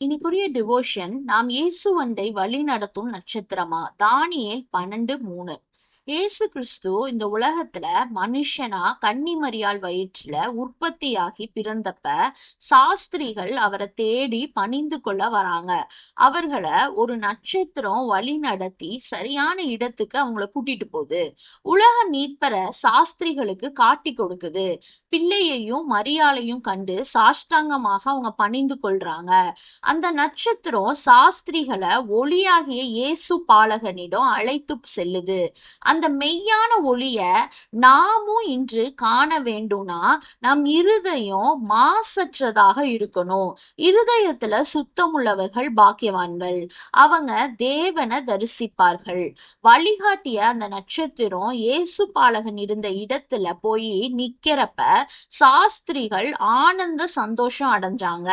இன்னைக்குரிய devotion நாம் இயேசுவண்டை வழி நடத்தும் நட்சத்திரமா? தானியேல் பன்னெண்டு மூணு. இயேசு கிறிஸ்து இந்த உலகத்துல மனுஷனா கன்னிமரியால் வயிற்றுல உற்பத்தியாகி பிறந்தப்ப சாஸ்திரிகள் அவரை தேடி பணிந்து கொள்ள வராங்க. அவர்களை ஒரு நட்சத்திரம் வழி நடத்தி சரியான இடத்துக்கு அவங்கள கூட்டிட்டு போகுது. உலக மீட்பரை சாஸ்திரிகளுக்கு காட்டி கொடுக்குது. பிள்ளையையும் மரியாளையும் கண்டு சாஷ்டாங்கமாக அவங்க பணிந்து கொள்றாங்க. அந்த நட்சத்திரம் சாஸ்திரிகளை ஒளியாகிய இயேசு பாலகனிடம் அழைத்து செல்லுது. அந்த மெய்யான ஒளிய நாமும் இன்று காண வேண்டும்னா நம் இருதயம் மாசற்றதாக இருக்கணும். இருதயத்துல சுத்தமுள்ளவர்கள் பாக்கியவான்கள். அவங்க தேவனை தரிசிப்பார்கள். வழிகாட்டிய அந்த நட்சத்திரம் இயேசு பாலகன் இருந்த இடத்துல போய் நிக்கிறப்ப சாஸ்திரிகள் ஆனந்த சந்தோஷம் அடைஞ்சாங்க.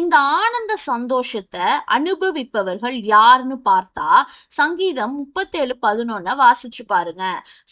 இந்த ஆனந்த சந்தோஷத்தை அனுபவிப்பவர்கள் யாருன்னு பார்த்தா சங்கீதம் முப்பத்தேழு பதினொன்ன வாசிச்சு பாருங்க.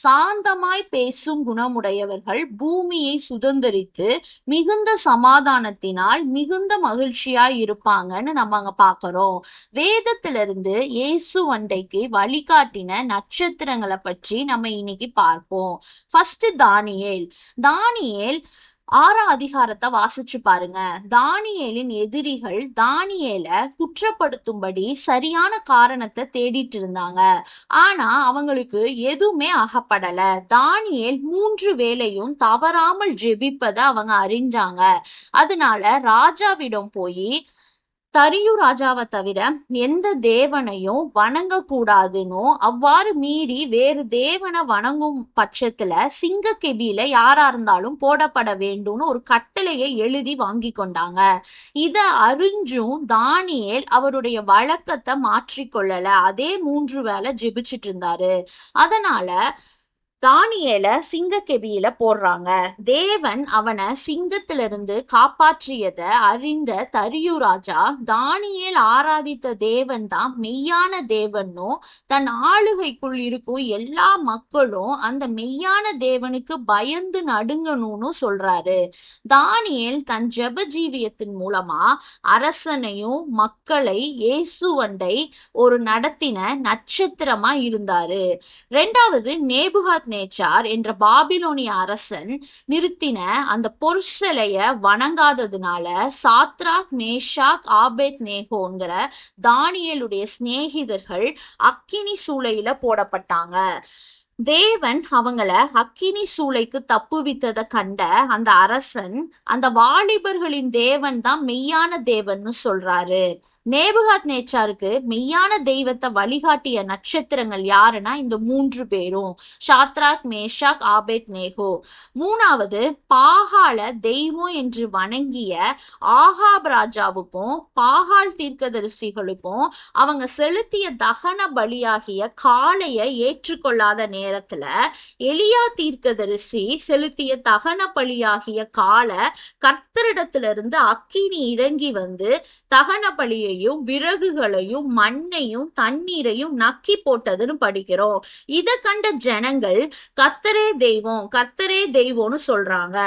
சாந்தமாய் பேசும் குணமுடையவர்கள் பூமியை சுதந்திரித்து மிகுந்த சமாதானத்தினால் மிகுந்த மகிழ்ச்சியாய் இருப்பாங்கன்னு நம்ம அங்க பாக்குறோம். வேதத்திலிருந்து இயேசு வண்டைக்கு வழிகாட்டின நட்சத்திரங்களை பற்றி நம்ம இன்னைக்கு பார்ப்போம். ஃபர்ஸ்ட் தானியேல். தானியேல் ஆறாம் அதிகாரத்தை வாசிச்சு பாருங்க. தானியேலின் எதிரிகள் தானியேல குற்றப்படுத்தும்படி சரியான காரணத்தை தேடிட்டு இருந்தாங்க. ஆனா அவங்களுக்கு எதுவுமே அகப்படல. தானியேல் மூன்று வேளையும் தவறாமல் ஜெபிப்பதை அவங்க அறிஞ்சாங்க. அதனால ராஜாவிடம் போய் தரியு ராஜாவை தவிர எந்த தேவனையும் வணங்க கூடாதுன்னு அவ்வாறு மீறி வேறு தேவனை வணங்கும் பட்சத்துல சிங்க கெபியில யாரா இருந்தாலும் போடப்பட வேண்டும்னு ஒரு கட்டளையை எழுதி வாங்கி கொண்டாங்க. இத அறிஞ்சும் தானியல் அவருடைய வழக்கத்தை மாற்றிக்கொள்ளல. அதே மூன்று வேலை ஜெபிச்சிட்டு இருந்தாரு. அதனால தானியேல சிங்கக்கெபியில போடுறாங்க. தேவன் அவனை சிங்கத்திலிருந்து காப்பாற்றியத அறிந்த தரியு ராஜா தானியேல் ஆராதித்த தேவன் தான் மெய்யான தேவனும் தன் ஆளுகைக்குள் இருக்கும் எல்லா மக்களும் அந்த மெய்யான தேவனுக்கு பயந்து நடுங்கணும்னு சொல்றாரு. தானியேல் தன் ஜெப ஜீவியத்தின் மூலமா அரசனையும் மக்களை இயேசுவண்டை ஒரு நடத்தின நட்சத்திரமா இருந்தாரு. ரெண்டாவது நேபுகாத் நேச்சார் என்ற பாபிலோனிய அரசன் நிறுத்தின அந்த பொற்சிலைய வணங்காததுனால சாத்ராக் மேஷாக் ஆபேத் நேகோங்கிற தானியலுடைய சிநேகிதர்கள் அக்கினி சூளையில போடப்பட்டாங்க. தேவன் அவங்கள அக்கினி சூளைக்கு தப்புவித்ததை கண்ட அந்த அரசன் அந்த வாலிபர்களின் தேவன் தான் மெய்யான தேவன்னு சொல்றாரு. நேபுகாத் நேச்சாருக்கு மெய்யான தெய்வத்தை வழிகாட்டிய நட்சத்திரங்கள் யாருன்னா இந்த மூன்று பேரும். Shadrach Meshach Abednego. மூணாவது பாகால தெய்வம் என்று வணங்கிய ஆகாப் ராஜாவுக்கும் பாகால் தீர்க்கதரிசிகளுக்கும் அவங்க செலுத்திய தகன பலியாகிய காளையை ஏற்றுக்கொள்ளாத நேரத்துல எலியா தீர்க்கதரிசி செலுத்திய தகன பலியாகிய காலை கர்த்தரிடத்திலிருந்து அக்கினி இறங்கி வந்து தகன பலியை மரங்களையும் விறகுகளையும் மண்ணையும் தண்ணீரையும் நக்கி போட்டதுன்னு படிக்கிறோம். இதை கண்ட ஜனங்கள் கத்தரே தெய்வம் கத்தரே தெய்வம்னு சொல்றாங்க.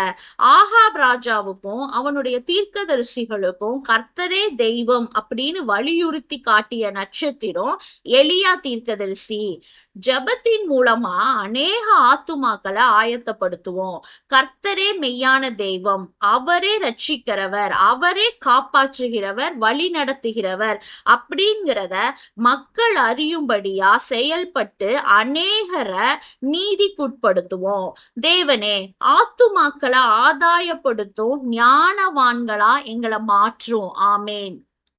ஆஹாப் ராஜாவுக்கும் அவனுடைய தீர்க்கதரிசிகளுக்கும் கர்த்தரே தெய்வம் அப்படின்னு வலியுறுத்தி காட்டிய நட்சத்திரம் எலியா தீர்க்கதரிசி. ஜபத்தின் மூலமா அநேக ஆத்துமாக்களை ஆயத்தப்படுத்துவோம். கர்த்தரே மெய்யான தெய்வம் அவரே ரட்சிக்கிறவர் அவரே காப்பாற்றுகிறவர் வழி நடத்துகிறவர் அப்படிங்கிறத மக்கள் அறியும்படியா செயல்பட்டு அநேகரை நீதிக்குட்படுத்துவோம். தேவனே ஆத்துமாக்களை ஆதாயப்படுத்தும் ஞானவான்களா எங்களை மாற்றும். ஆமேன்.